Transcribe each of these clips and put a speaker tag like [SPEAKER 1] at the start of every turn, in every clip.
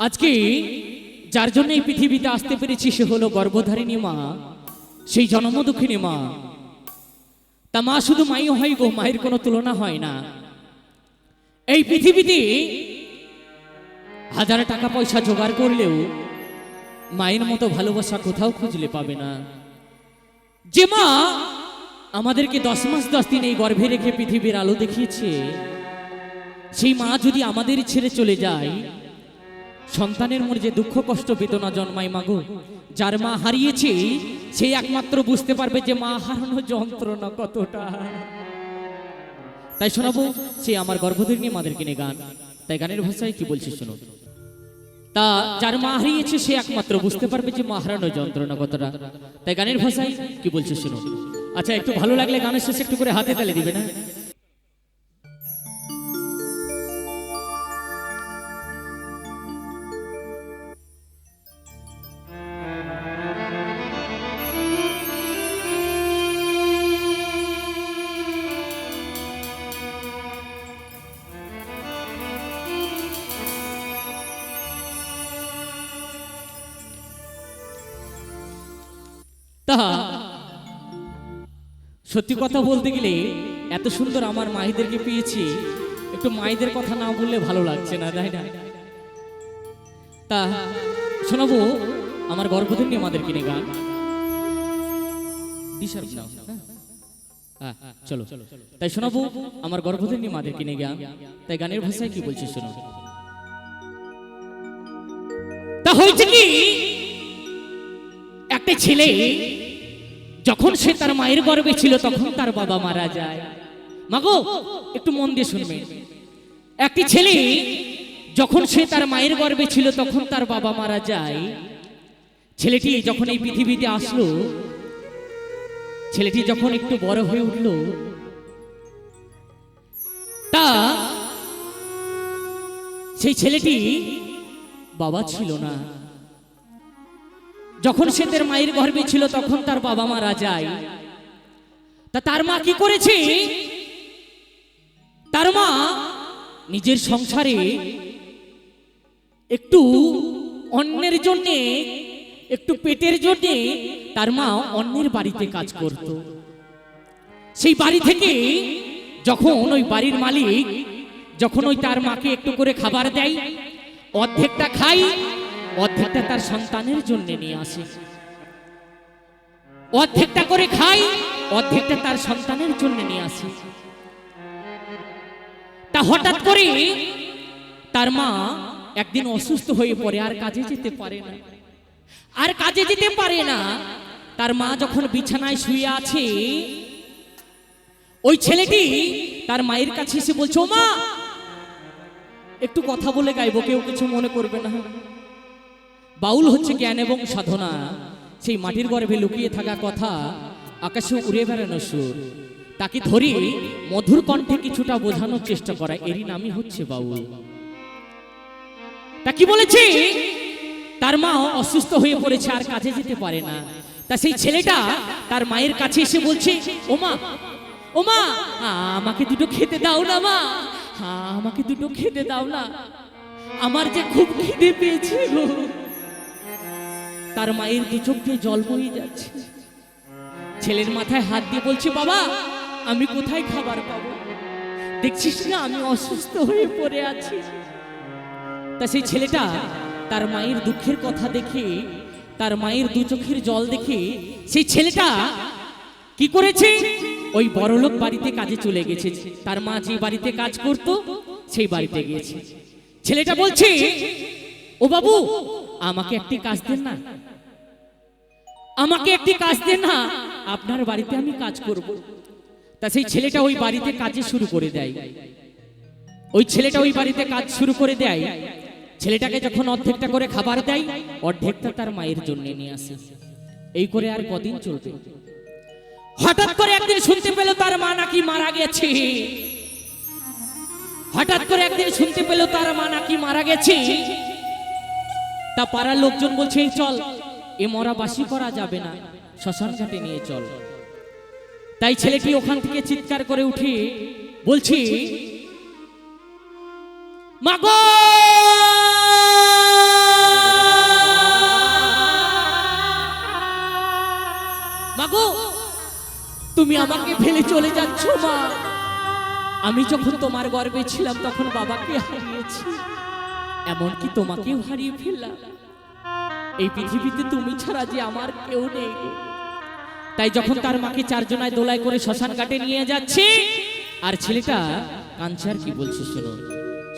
[SPEAKER 1] আজকে যার জন্য এই পৃথিবীতে আসতে পেরেছি সে হলো গর্ভধারিণী মা, সেই জন্মদুঃখিনী মা। তা মা শুধু মাই হয় গো, মায়ের কোনো তুলনা হয় না। এই পৃথিবীতে হাজার টাকা পয়সা জোগাড় করলেও মায়ের মতো ভালোবাসা কোথাও খুঁজলে পাবে না। যে মা আমাদেরকে দশ মাস দশ দিন এই গর্ভে রেখে পৃথিবীর আলো দেখিয়েছে, সেই মা যদি আমাদের ছেড়ে চলে যায় সন্তানের মনে যে দুঃখ, কষ্ট, বেদনা জন্মায় মাগো যার মা হারিয়েছে সেই একমাত্র বুঝতে পারবে যে মা হারানো যন্ত্রণা কতটা। তাই শোনাবো, সে আমার গর্ভধারিণী মাদের কিনে গান। তাই গানের ভাষায় কি বলছে শোনো। তা যার মা হারিয়েছে, সে একমাত্র বুঝতে পারবে যে মা হারানো যন্ত্রণা কতটা। তাই গানের ভাষায় কি বলছে শোনো। আচ্ছা একটু ভালো লাগলে গানের শেষে একটু করে হাতে তালে দিবে না? তা। সত্যি কথা বলতে গেলে, এত সুন্দর আমার মায়েদেরকে পেয়েছি, একটু মাইদের কথা না বললে ভালো লাগছে না, তাই না? তা, শোনাবো আমার গর্ভধারিণী আমাদের কিনে গান। হ্যাঁ? চলো। তাই শোনাবো আমার গর্ভধারিণী মাদের কিনে গান। তাই গানের ভাষায় কি বলছি শোনো। তা হয়েছে কি? একটা ছেলে? যখন সে তার মায়ের গর্ভে ছিল, তখন তার বাবা মারা যায়। মাগো, একটু মন দিয়ে শুনবে। একটি ছেলে, যখন সে তার মায়ের গর্ভে ছিল, তখন তার বাবা মারা যায়। ছেলেটি যখন এই পৃথিবীতে আসলো, ছেলেটি যখন একটু বড় হয়ে উঠল, তা সেই ছেলেটি বাবা ছিল না। যখন সে তার মায়ের গর্ভে ছিল, তখন তার বাবা মারা যায়। তা তার মা কি করেছে? তার মা নিজের সংসারে একটু অন্যের জন্য, একটু পেটের জন্য তার মা অন্যের বাড়িতে কাজ করত। সেই বাড়ি থেকে যখন ওই বাড়ির মালিক, যখন ওই তার মাকে একটু করে খাবার দেয়, অর্ধেকটা খাই অর্ধেকটা তার সন্তানের জন্য নিয়ে আসে। অর্ধেকটা করে খাই, অর্ধেকটা তার সন্তানের জন্য নিয়ে আসে। তা হঠাৎ করে তার মা একদিন অসুস্থ হয়ে পড়ে, আর কাজে যেতে পারে না। আর কাজে যেতে পারে না, তার মা যখন বিছানায় শুয়ে আছে, ওই ছেলেটি তার মায়ের কাছে এসে বলছে ও মা একটু কথা বলে গাইবো, কেউ কিছু মনে করবে না। বাউল হচ্ছে জ্ঞান এবং সাধনা। সেই মাটির গর্ভে লুকিয়ে থাকা কথা আকাশে উড়ে বেড়ানো সুর। তাকে ধরে মধুর কণ্ঠে কিছুটা বোঝানোর চেষ্টা করা, এরই নামই হচ্ছে বাউল। তা কি বলেছে? তার মা অসুস্থ হয়ে পড়েছে, আর কাজে যেতে পারে না। তা সেই ছেলেটা তার মায়ের কাছে এসে বলছে ওমা ওমা আমাকে দুটো খেতে দাও না মা, আমাকে দুটো খেতে দাও না। আমার যে খুব খিদে পেয়েছে গো তার মায়ের দু চোখ দিয়ে জল বয়ে যাচ্ছে। ছেলের মাথায় হাত দিয়ে বলছে, বাবা, আমি কোথায় খাবার পাবো? দেখছিস না, আমি অসুস্থ হয়ে পড়ে আছি। তা সেই ছেলেটা তার মায়ের দুঃখের কথা দেখে, তার মায়ের দু চোখের জল দেখে সেই ছেলেটা কি করেছে? ওই বড়লোক বাড়িতে কাজে চলে গেছে। তার মা যে বাড়িতে কাজ করত, সেই বাড়িতে গিয়েছে ছেলেটা বলছে, ও বাবু, আমাকে একটি কাজ দেন না। আমাকে একটি কাজ দেন না। আপনার বাড়িতে আমি কাজ করব। তা সেই ছেলেটা ওই বাড়িতে কাজে শুরু করে দেয়। ওই ছেলেটা ওই বাড়িতে কাজ শুরু করে দেয়। ছেলেটাকে যখন অর্ধেকটা করে খাবার দেয় অর্ধেকটা তার মায়ের জন্য নিয়ে আসে। এই করে আর কদিন চলবে? হঠাৎ করে একদিন শুনতে পেল তার মা নাকি মারা গেছে। হঠাৎ করে একদিন শুনতে পেল তার মা নাকি মারা গেছে। তা পাড়ার লোকজন বলছে চল এ মরা বাসি করা যাবে না। শ্মশান ঘাটে নিয়ে চল। তাই ছেলেটি ওখান থেকে চিৎকার করে উঠি, বলছি মাগো তুমি আমাকে ফেলে চলে যাচ্ছ, মা। আমি যখন তোমার গর্বে ছিলাম, তখন বাবাকে হারিয়েছি। এমনকি তোমাকেও হারিয়ে ফেললাম। এই পৃথিবীতে তুমি ছাড়া যে আমার কেউ নেই। তাই যখন তার মাকে চারজনায় দোলায় করে শ্মশান ঘাটে নিয়ে যাচ্ছে, আর ছেলেটা কাঞ্চার কি বলছে শোনো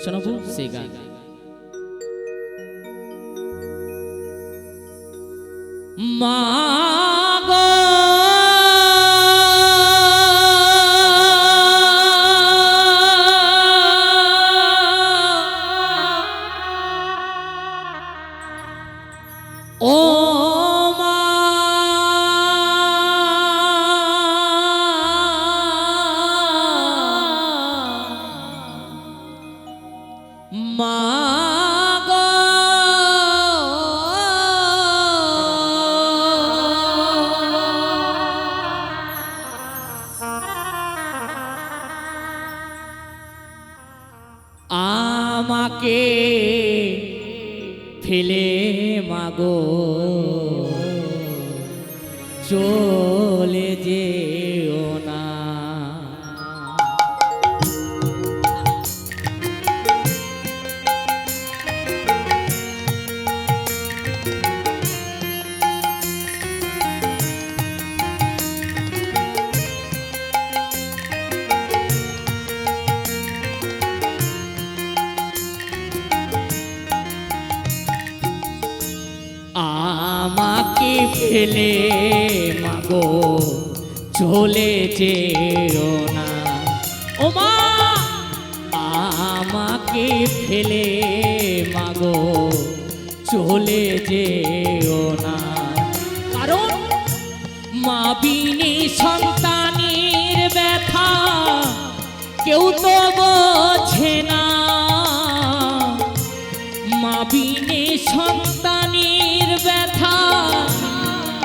[SPEAKER 1] শোনাবো সেই গান। মা ফেলে ফেলে মাগো, চলে যেও না। ও মা, আমাকে ফেলে, মাগো, চলে যেও না। কারণ মা বিনে সন্তানের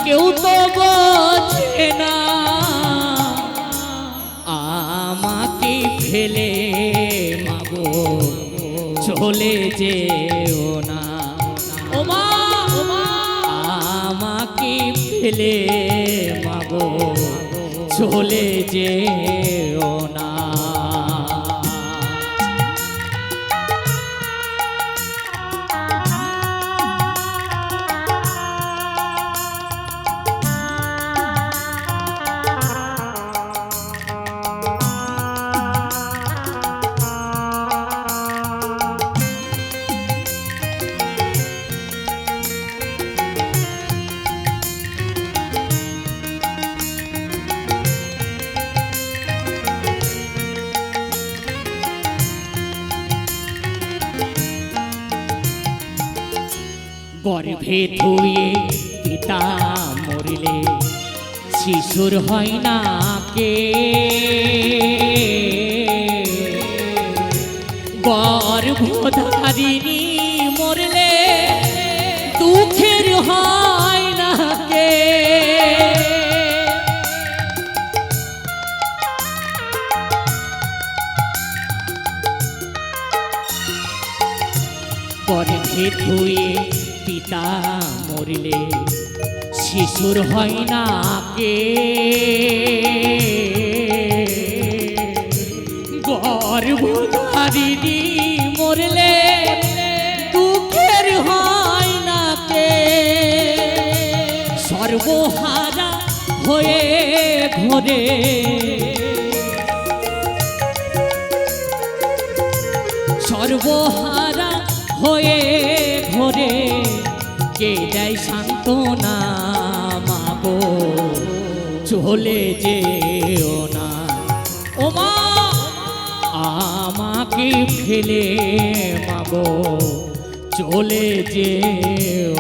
[SPEAKER 1] কেউ তো বোঝে না। আমাকে ফেলে মাগো চলে যেও না। আমাকে ফেলে মাগো চলে যেও না। গর্ভে ধুয়ে পিতা মরিলে, শিশুর হয় না কে? গর্ভধারিণী মরলে দুঃখের হয় না কে? গর্ভে ধুয়ে পিতা মরিলে, শিশুর হয় না কে? গর্ভধারিণী মরলে দুঃখের হয় না কে? সর্বহারা হয়ে ঘরে। সর্বহারা হয়ে ঘরে কে দেয় সান্ত্বনা মাগো? চলে যেও না। ও মা, আমাকে ফেলে মাগো। চলে যেও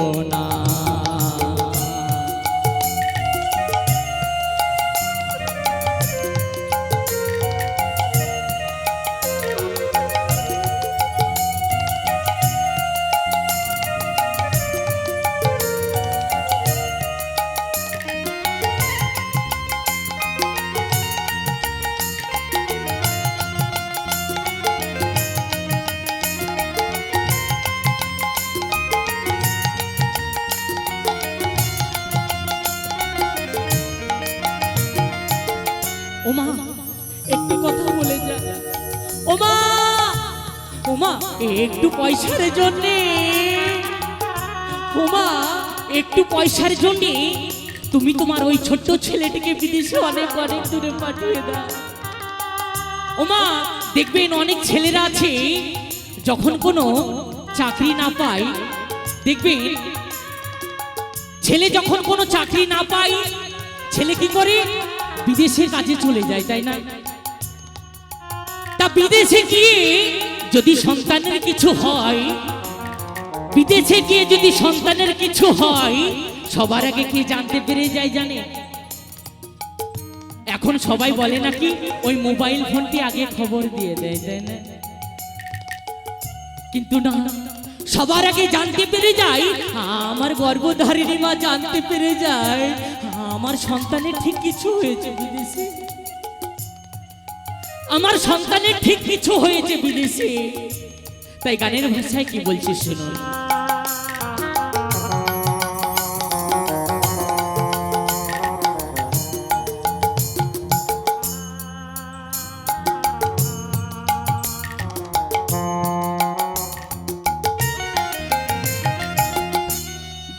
[SPEAKER 1] পয়সার জন্যে। ওমা, একটু পয়সার জন্যে। তুমি তোমার ওই ছোট্ট ছেলেটিকে বিদেশে অনেক অনেক দূরে পাঠিয়ে দাও। ওমা, দেখবেন অনেক ছেলেরা আছে, যখন কোনো চাকরি না পায়, দেখবেন ছেলে যখন কোনো চাকরি না পায়, ছেলে কি করে? বিদেশের কাজে চলে যায়, তাই না? তা বিদেশে গিয়ে যদি সন্তানের কিছু হয়, বিদেশে গিয়ে যদি সন্তানের কিছু হয়, সবার আগে কি জানতে পেরে যায় জানে? এখন সবাই বলে নাকি, ওই মোবাইল ফোনটি আগে খবর দিয়ে দেয়, তাই না? কিন্তু না, সবার আগে জানতে পেরে যায়, আমার গর্ভধারিণী মা জানতে পেরে যায়, আমার সন্তানের ঠিক কিছু হয়েছে বিদেশে? আমার সন্তানের ঠিক কিছু হয়েছে বিদেশে তাই গানের ভাষায় কি বলছে শুনুন।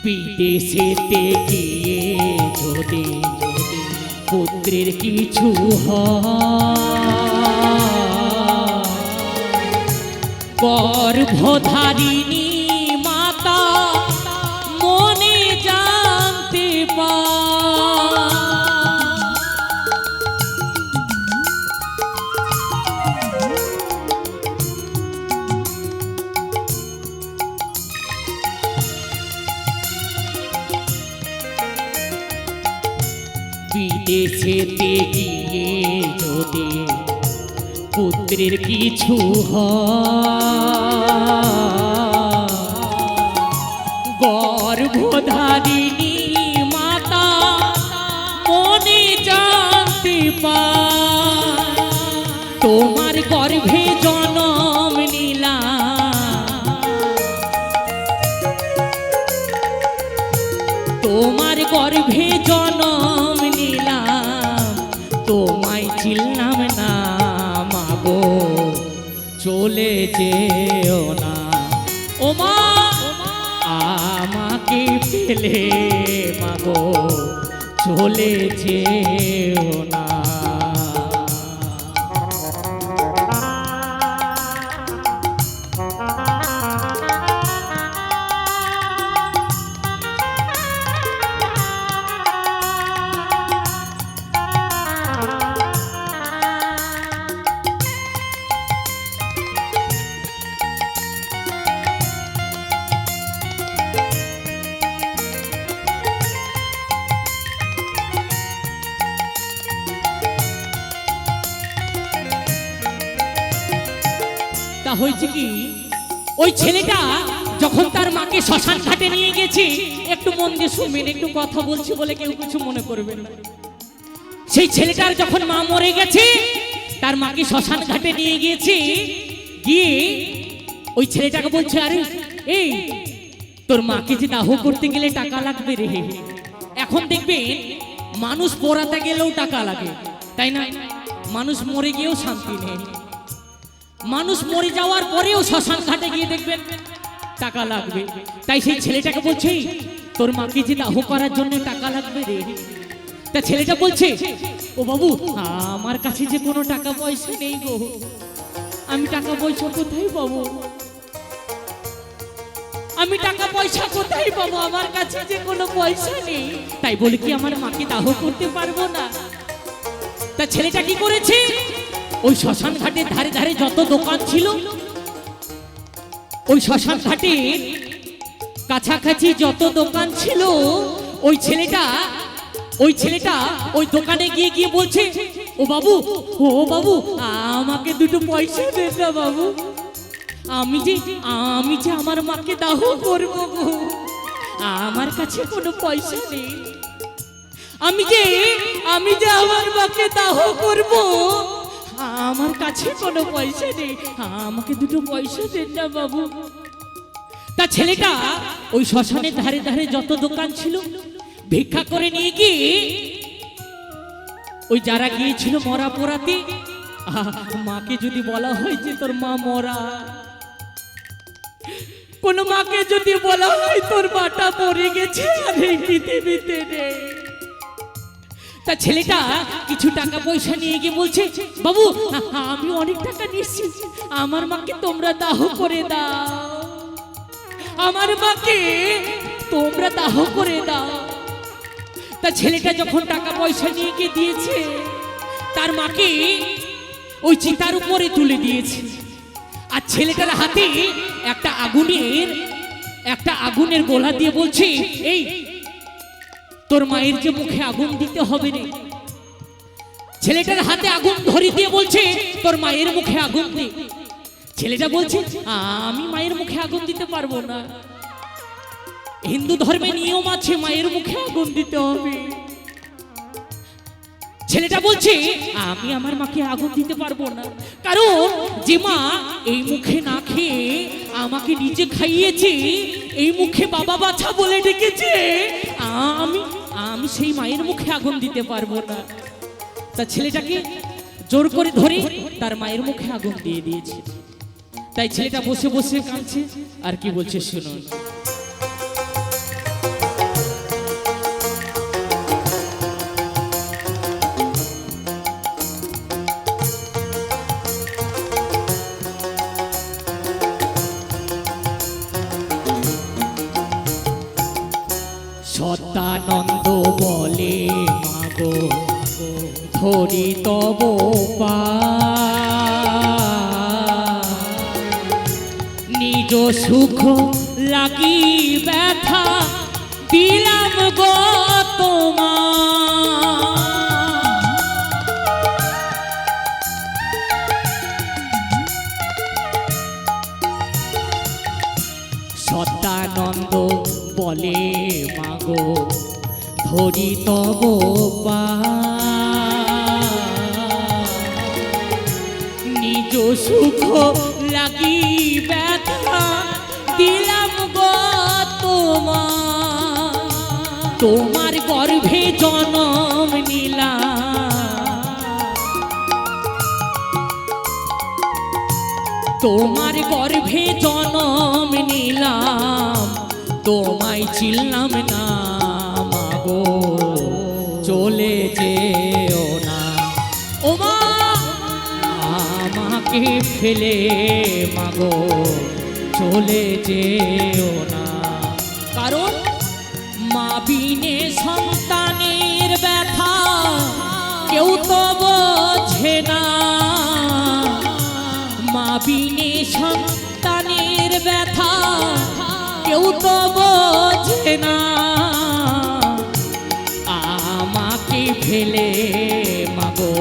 [SPEAKER 1] বিদেশেতে গিয়ে যদি পুত্রের কিছু গর্ভধারিণী মাতা মনে জানতে পা। বিদেশেতে গিয়ে যদি পুত্রের কিছু গর্ভধারিণী মাতা মনে জানতে পায়। তোমার গর্ভে জনম নিলাম। তোমার গর্ভে জনম নিলাম। তোমায় চিনলাম চলে যেও না। ওমা আমাকে ফেলে মাগো চলে যেও না। হয়েছে কি? ওই ছেলেটা যখন তার মাকে শ্মশান ঘাটে নিয়ে গেছে, একটু মন দিয়ে শুনবেন, একটু কথা বলছি বলে কেউ কিছু মনে করবেন না। সেই ছেলেটার যখন মা মরে গেছে, তার মাকে শ্মশান ঘাটে নিয়ে গিয়েছে গিয়ে ওই ছেলেটাকে বলছে, আরে, এই, তোর মাকে যে দাহ করতে গেলে টাকা লাগবে রে এখন দেখবেন, মানুষ পড়াতে গেলেও টাকা লাগে, তাই না? মানুষ মরে গিয়েও শান্তি নেই। মানুষ মরে যাওয়ার পরেও শ্মশান ঘাটে গিয়ে দেখবেন টাকা লাগবে। তাই সেই ছেলেটাকে বলছে, তোর মাকে যে দাহ করার জন্য টাকা লাগবে রে? তা ছেলেটা বলছে, ও বাবু, আমার কাছে যে কোনো টাকা পয়সা নেই গো। আমি টাকা পয়সা কোথায় পাবো? আমি টাকা পয়সা কোথায় পাবো? আমার কাছে যে কোনো পয়সা নেই। তাই বলে কি আমার মাকে দাহ করতে পারব না? তা ছেলেটা কি করেছে? ওই শ্মশান ঘাটের ধারে ধারে যত দোকান ছিল, ওই শ্মশান ঘাটে কাছাকাছি যত দোকান ছিল, ওই ছেলেটা ওই ছেলেটা ওই দোকানে গিয়ে গিয়ে বলছে, ও বাবু ও বাবু, আমাকে দুটো পয়সা দে না বাবু। আমি যে আমি যে আমার মাকে দাহ করব গো, আমার কাছে কোনো পয়সা নেই। আমি যে আমি যে আমার মাকে দাহ করব আমার কাছে কোনো পয়সা নেই। আমাকে দুটো পয়সা দেন না বাবু। তা ছেলেটা ওই শ্মশানের ধারে ধারে যত দোকান ছিল, ভিক্ষা করে নিয়ে গিয়ে ওই যারা গিয়েছিল মরা পোড়াতে মাকে যদি বলা হয় যে তোর মা মরা। কোন মাকে যদি বলা হয় তোর মাটা মরে গেছে আর এই পৃথিবীতে নেই। তা ছেলেটা কিছু টাকা পয়সা নিয়ে গিয়ে বলছে, বাবু, আমি অনেক টাকা নিচ্ছি আমার মাকে তোমরা দাহ করে দাও। আমার মাকে তোমরা দাহ করে দাও। তা ছেলেটা যখন টাকা পয়সা নিয়ে গিয়ে দিয়েছে, তার মাকে ওই চিতার উপরে তুলে দিয়েছে। আর ছেলেটার হাতে একটা আগুনের একটা আগুনের গোলা দিয়ে বলছে, এই তোর মায়ের যে মুখে আগুন দিতে হবে রে ছেলেটার হাতে আগুন ধরি দিয়ে বলছে, তোর মায়ের মুখে আগুন দে। ছেলেটা বলছে, আমি মায়ের মুখে আগুন দিতে পারব না। হিন্দু ধর্মে নিয়ম আছে, মায়ের মুখে আগুন দিতে হবে। ছেলেটা বলছে, আমি আমার মাকে আগুন দিতে পারব না। কারণ যে মা এই মুখে না খেয়ে আমাকে নিজে খাইয়েছে, এই মুখে বাবা বাছা বলে ডেকেছে, আমি আমি সেই মায়ের মুখে আগুন দিতে পারব না। তা ছেলেটাকে জোর করে ধরে তার মায়ের মুখে আগুন দিয়ে দিয়েছে। তাই ছেলেটা বসে বসে কাঁদছে। আর কি বলছে শুনুন। নিজ সুখ, লাগি ব্যথা, দিলাম গো তোমার। সত্যানন্দ বলে, মাগো, ধরি তব নিজ সুখ, লাগি ব্যথা তোমার গর্ভে জনম নিলাম। তোমার গর্ভে জনম নিলাম। তোমায় চিনলাম না মাগো চলে যেও না। ও আমাকে ফেলে মাগো চলে যেও না। বিনে সন্তানের ব্যথা, কেউ তো বোঝে না। মা বিনে সন্তানের ব্যথা, কেউ তো বোঝে না। আমাকে ফেলে মাগো,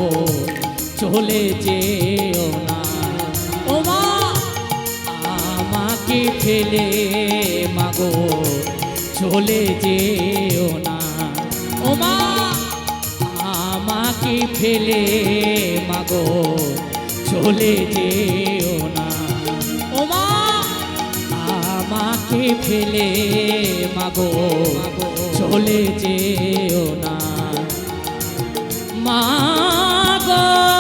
[SPEAKER 1] চলে যেও না। ও মা, আমাকে ফেলে মাগো। চলে যেও না। ও মা, আমাকে ফেলে মাগো, চলে যেও না। ও মা, আমাকে ফেলে মাগো, চলে যেও না। মাগো